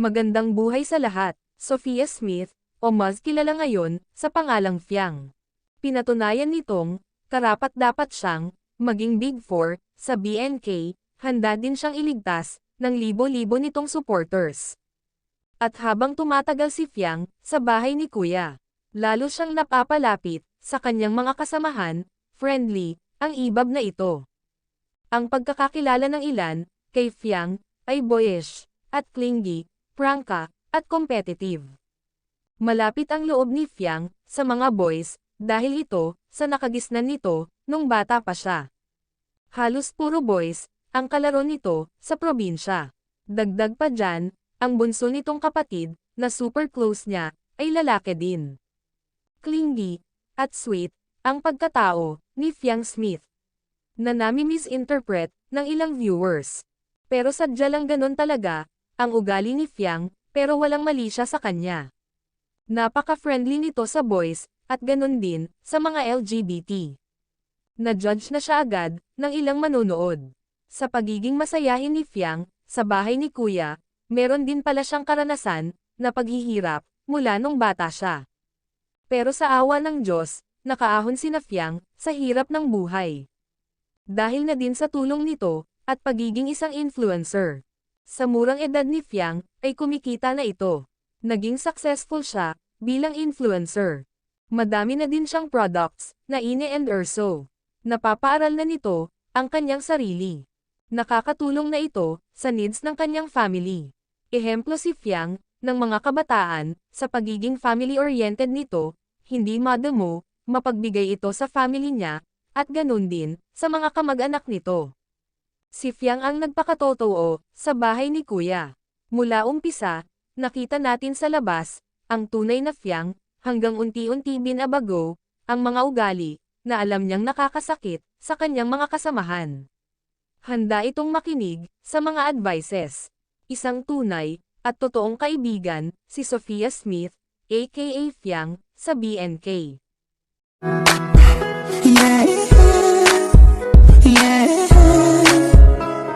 Magandang buhay sa lahat, Sophia Smith, o mas kilala ngayon, sa pangalang Fiang. Pinatunayan nitong, karapat-dapat siyang, maging Big Four, sa BNK, handa din siyang iligtas, ng libo-libo nitong supporters. At habang tumatagal si Fiang, sa bahay ni Kuya, lalo siyang napapalapit, sa kanyang mga kasamahan, friendly, ang ibab na ito. Ang pagkakakilala ng ilan, kay Fiang, ay boyish, at clingy, prangka, at competitive. Malapit ang loob ni Fiang, sa mga boys, dahil ito, sa nakagisnan nito, nung bata pa siya. Halos puro boys, ang kalaro nito, sa probinsya. Dagdag pa dyan, ang bunso nitong kapatid, na super close niya, ay lalaki din. Clingy, at sweet, ang pagkatao, ni Fiang Smith. Na nami-misinterpret, ng ilang viewers. Pero sadya lang ganun talaga, ang ugali ni Fiang, pero walang mali siya sa kanya. Napaka-friendly nito sa boys, at ganun din, sa mga LGBT. Na-judge na siya agad, ng ilang manonood. Sa pagiging masayahin ni Fiang, sa bahay ni Kuya, meron din pala siyang karanasan, na paghihirap, mula nung bata siya. Pero sa awa ng Diyos, nakaahon si na Fiang, sa hirap ng buhay. Dahil na din sa tulong nito, at pagiging isang influencer. Sa murang edad ni Fiang, ay kumikita na ito. Naging successful siya, bilang influencer. Madami na din siyang products, na Ine and Urso. Napapaaral na nito, ang kanyang sarili. Nakakatulong na ito, sa needs ng kanyang family. Ehemplo si Fiang, ng mga kabataan, sa pagiging family-oriented nito, hindi madamo, mapagbigay ito sa family niya, at ganun din, sa mga kamag-anak nito. Si Fiang ang nagpakatotoo, sa bahay ni Kuya. Mula umpisa, nakita natin sa labas, ang tunay na Fiang, hanggang unti-unti binabago, ang mga ugali, na alam niyang nakakasakit, sa kanyang mga kasamahan. Handa itong makinig, sa mga advices. Isang tunay, at totoong kaibigan, si Sophia Smith, aka Fiang, sa BNK.